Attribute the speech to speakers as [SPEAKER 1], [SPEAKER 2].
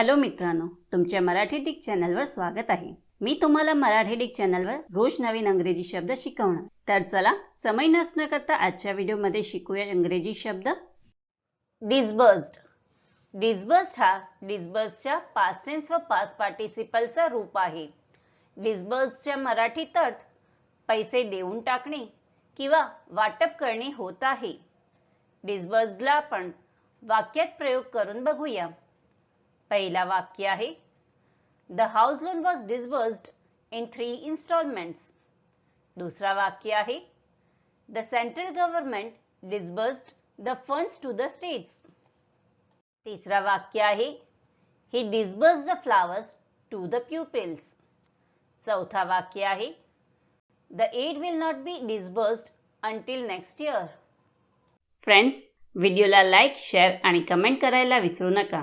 [SPEAKER 1] Hello मित्रांनो तुमच्या Marathi Dick चॅनलवर स्वागत आहे. मी तुम्हाला मराठी डिक चॅनलवर रोज नवीन अंग्रेजी शब्द शिकवणार. तर चला समय नसणं करता आजच्या व्हिडिओमध्ये शिकूया इंग्रजी शब्द. डिसबर्स्ड डिसबर्स्ड हा डिसबर्सच्या पास्टेन्स व पास पार्टिसिपलचा रूप आहे. डिसबर्सच्या मराठीत अर्थ पैसे देऊन टाकणे किंवा वाटप करणे होत आहे. डिसबर्स्डला आपण वाक्यात प्रयोग करून बघूया. पहिला वाक्य आहे. The house loan was disbursed in three instalments दुसरा वाक्य आहे. The central government disbursed the funds to the states तिसरा वाक्य आहे. He disburse the flowers to the pupils चौथा वाक्य आहे. The aid will not be disbursed until next year friends व्हिडिओला लाईक शेअर आणि कमेंट करायला विसरू नका.